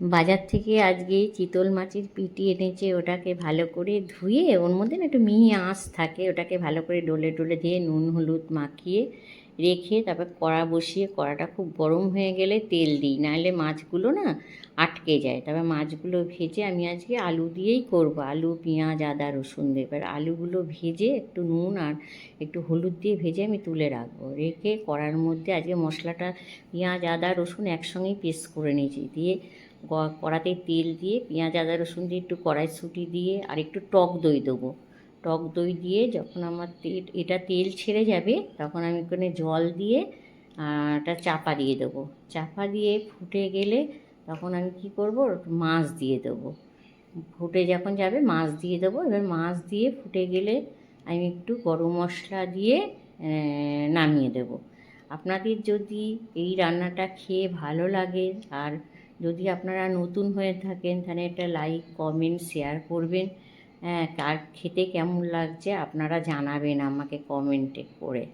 বাজার থেকে আজকে চিতল মাছের পিটি এনেছে, ওটাকে ভালো করে ধুয়ে ওর মধ্যে না একটু মিহি আঁশ থাকে, ওটাকে ভালো করে ডলে ডলে দিয়ে নুন, হলুদ মাখিয়ে রেখে তারপর কড়া বসিয়ে, কড়াটা খুব গরম হয়ে গেলে তেল দিই, নাহলে মাছগুলো না আটকে যায়। তারপর মাছগুলো ভেজে আমি আজকে আলু দিয়েই করব, আলু, পেঁয়াজ, আদা, রসুন দিয়ে। এবার আলুগুলো ভেজে একটু নুন আর একটু হলুদ দিয়ে ভেজে আমি তুলে রাখব। রেখে কড়ার মধ্যে আজকে মশলাটা, পেঁয়াজ, আদা, রসুন একসঙ্গেই পেস্ট করে নিয়েছি। দিয়ে কড়াতে তেল দিয়ে, পেঁয়াজ, আদা, রসুন দিয়ে একটু কড়াইশুঁটি দিয়ে আর একটু টক দই দেবো। টক দই দিয়ে যখন আমার এটা তেল ছেড়ে যাবে, তখন আমি ওখানে জল দিয়ে একটা চাপা দিয়ে দেবো। চাপা দিয়ে ফুটে গেলে তখন আমি কি করব মাছ দিয়ে দেবো। ফুটে যখন যাবে, মাছ দিয়ে দেবো। এবার মাছ দিয়ে ফুটে গেলে আমি একটু গরম মশলা দিয়ে নামিয়ে দেবো। আপনাদের যদি এই রান্নাটা খেয়ে ভালো লাগে আর যদি আপনারা নতুন হয়ে থাকেন, তাহলে একটা লাইক কমেন্ট শেয়ার করবেন। হ্যাঁ কার খেতে কেমন লাগছে আপনারা জানাবেন আমাকে কমেন্টে করে।